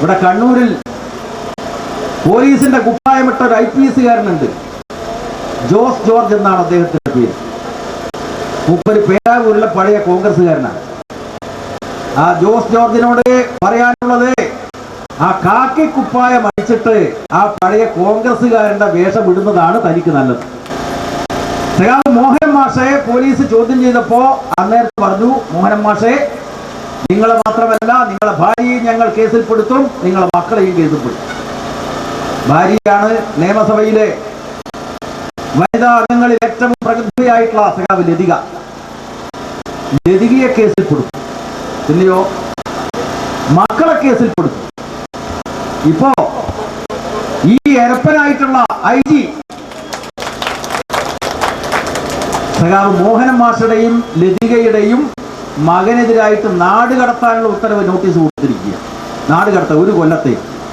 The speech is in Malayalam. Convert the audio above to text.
ഇവിടെ കണ്ണൂരിൽ പോലീസിന്റെ കുപ്പായമിട്ട ഒരു ഐ പി എസുകാരനുണ്ട് ജോസ് ജോർജ് എന്നാണ് അദ്ദേഹത്തിന്റെ പേര്. മുപ്പത് പേരാവൂരിലെ പഴയ കോൺഗ്രസ്സുകാരനാണ്. ആ ജോസ് ജോർജിനോട് പറയാനുള്ളത് ആ കാക്കി കുപ്പായം അടിച്ചിട്ട് ആ പഴയ കോൺഗ്രസ്സുകാരന്റെ വേഷം ഇടുന്നതാണ് തനിക്ക് നല്ലത്. സഖാവ് മോഹൻ മാഷയെ പോലീസ് ചോദ്യം ചെയ്തപ്പോ അന്നേരത്തെ പറഞ്ഞു മോഹൻ മാഷെ നിങ്ങളെ മാത്രമല്ല നിങ്ങളെ ഭാര്യയും ഞങ്ങൾ കേസിൽപ്പെടുത്തും നിങ്ങളെ മക്കളെയും കേസിൽപ്പെടുത്തും. ഭാര്യയാണ് നിയമസഭയിലെ വനിതാ അംഗങ്ങളിൽ ഏറ്റവും പ്രഗത്ഭയായിട്ടുള്ള സഖാവ് ലതിക. ലതികയെ കേസിൽപ്പെടുത്തും. പിന്നെയോ മക്കളെ കേസിൽപ്പെടുത്തും. ഇപ്പോ ഈ എരപ്പനായിട്ടുള്ള ഐ ജി സഖാവ് മോഹനൻ മാഷയുടെയും ലതികയുടെയും മകനെതിരായിട്ട് നാട് കടത്താനുള്ള ഉത്തരവ് നോട്ടീസ് കൊടുത്തിരിക്കുക നാട് കടത്ത ഒരു കൊല്ലത്തേക്ക്